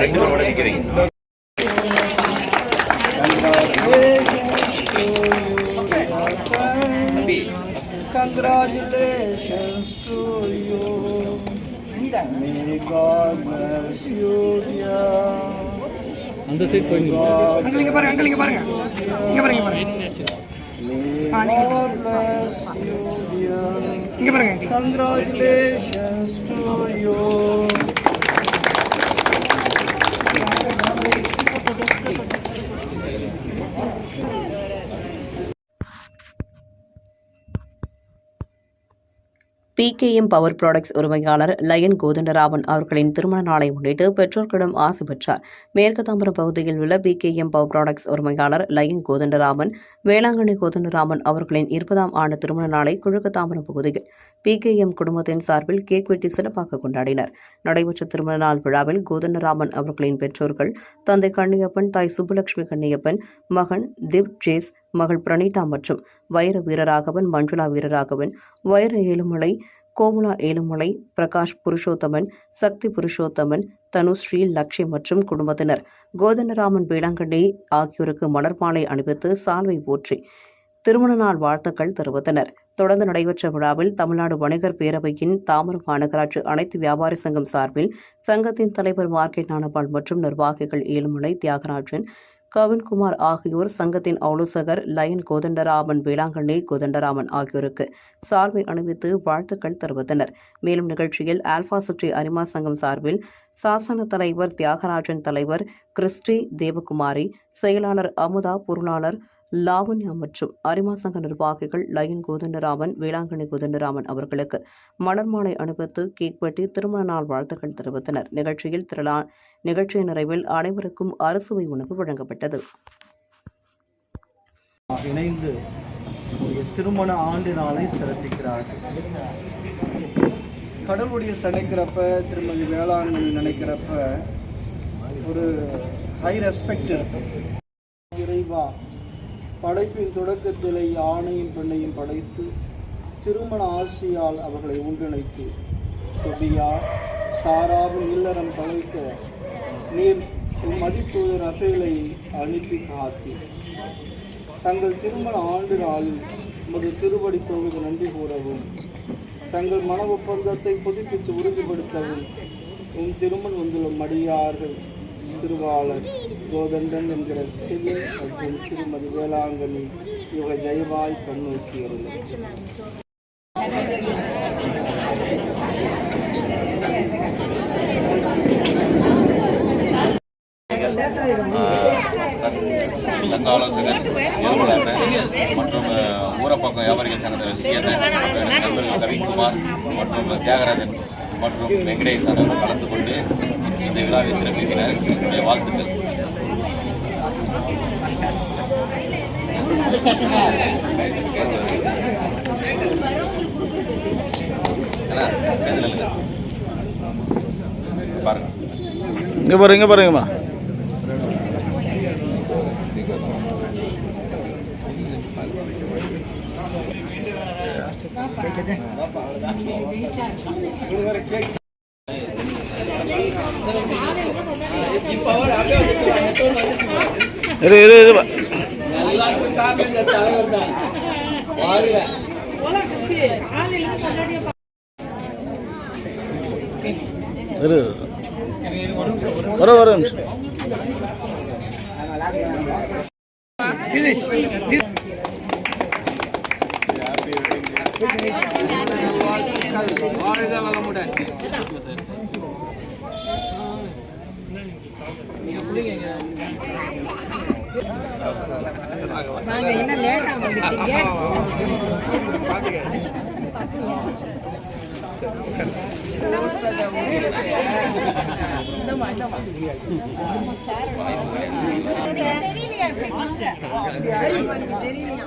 ரெண்டு பேரோட நிற்கிறீங்க Congratulations to you. May God bless you, dear. அந்த சைடு போயிருந்தீங்க May God bless you, dear. Congratulations to you. PKM Power Products உரிமையாளர் lion Kothandaraman அவர்களின் திருமண நாளை முன்னிட்டு பெற்றோர்களிடம் ஆசு பெற்றார். மேற்கு தாம்பரம் பகுதியில் உள்ள பிகேஎம் பவர் ப்ராடக்ட்ஸ் உரிமையாளர் லயன் கோதண்டராமன் வேளாங்கண்ணி கோதண்டராமன் அவர்களின் இருபதாம் ஆண்டு திருமண நாளை கிழக்கு தாம்பரம் பகுதியில் பிகேஎம் குடும்பத்தின் சார்பில் கேக் வெட்டி சிறப்பாக கொண்டாடினர். நடைபெற்ற திருமண நாள் விழாவில் கோதண்டராமன் அவர்களின் பெற்றோர்கள் தந்தை கண்ணியப்பன் தாய் சுப்புலட்சுமி கண்ணியப்பன் மகன் திவ் ஜேஸ் மகள் பிரணீதா மற்றும் வைர வீரராகவன் மஞ்சுளா வீரராகவன் வைர ஏழுமலை கோமுலா ஏழுமலை பிரகாஷ் புருஷோத்தமன் சக்தி புருஷோத்தமன் தனுஸ்ரீ லக்ஷ்மி மற்றும் குடும்பத்தினர். கோதண்டராமன் வேளாங்கண்ணி ஆகியோருக்கு மலர்மாலை அணிவித்து சால்வை போற்றி திருமண நாள் வாழ்த்துக்கள் தெரிவித்தனர். தொடர்ந்து நடைபெற்ற விழாவில் தமிழ்நாடு வணிகர் பேரவையின் தாமரம் மாநகராட்சி அனைத்து வியாபாரி சங்கம் சார்பில் சங்கத்தின் தலைவர் மார்க்கெட் நானபால் மற்றும் நிர்வாகிகள் ஏழுமலை தியாகராஜன் கவின்குமார் ஆகியோர் சங்கத்தின் ஆலோசகர் லயன் கோதண்டராமன் வேளாங்கண்ணி கோதண்டராமன் ஆகியோருக்கு சார்பை அணிவித்து வாழ்த்துக்கள் தெரிவித்தனர். மேலும் நிகழ்ச்சியில் ஆல்பா சுற்றி அரிமா சங்கம் சார்பில் சாசன தலைவர் தியாகராஜன் தலைவர் கிறிஸ்டி தேவகுமாரி செயலாளர் அமுதா பொருளாளர் லாவண்யா மற்றும் அரிமா சங்க நிர்வாகிகள் லயன் கோதண்டராமன் வேளாங்கண்ணி கோதண்டராமன் அவர்களுக்கு மலர் மாலை அனுப்பித்து கேக் வெட்டி திருமண நாள் வாழ்த்துக்கள் தெரிவித்தனர். நிகழ்ச்சியில் திரளா நிகழ்ச்சியின் நிறைவில் அனைவருக்கும் அறுசுவை உணவு வழங்கப்பட்டது. இணைந்து திருமண ஆண்டு நாளை சிறப்பிக்கிறார்கள். கடவுளுடைய நினைக்கிறப்ப திருமதி வேளாண்மை நினைக்கிறப்ப ஒரு ஹை ரெஸ்பெக்ட் இறைவா படைப்பின் தொடக்கத்திலே ஆணையும் பெண்ணையும் படைத்து திருமண ஆசையால் அவர்களை ஒன்றிணைத்து தொபியா சாராவின் இல்லறம் கலைக்க நீர் உம் மதிப்பு ரஃபேலை அனுப்பி காத்தி. தங்கள் திருமண ஆண்டு நாளில் உமது திருவடி தொகுதி நன்றி கூறவும் தங்கள் மன ஒப்பந்தத்தை புதுப்பித்து உறுதிப்படுத்தவும் உன் திருமண் வந்துள்ள மடியார்கள் திருவாளர் கோதண்டன் என்கிற திரு மற்றும் திருமதி வேளாங்கண்ணி இவர்கள் ஜெயவாய் கண்ணோக்கியவர்கள் சங்க ஆலோசகர் மற்றும் ஊரப்பக்கம் வியாபாரிகள் சங்கத்தில் சீயண்ணன் மற்றும் மற்றும் தியாகராஜன் மற்றும் வெங்கடேஷ் கலந்து கொண்டு இந்த விழாவை சிறப்பித்தனர் என்னுடைய வாழ்த்துக்கள். பாருங்க இங்கே பாருங்க இங்கே பாருங்கம்மா இரு இரு இரு. இரு. வரும் வாழ்க வளமுடன் நாங்க என்ன லேட்டா வந்துட்டீங்க தெரியலையா தெரியலையா?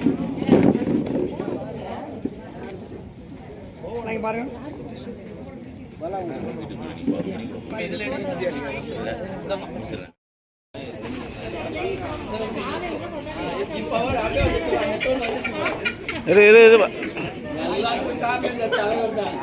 நீங்க பாருங்க. இரு இரு இரு. எல்லாருக்கும் இந்த தலைவர் தான்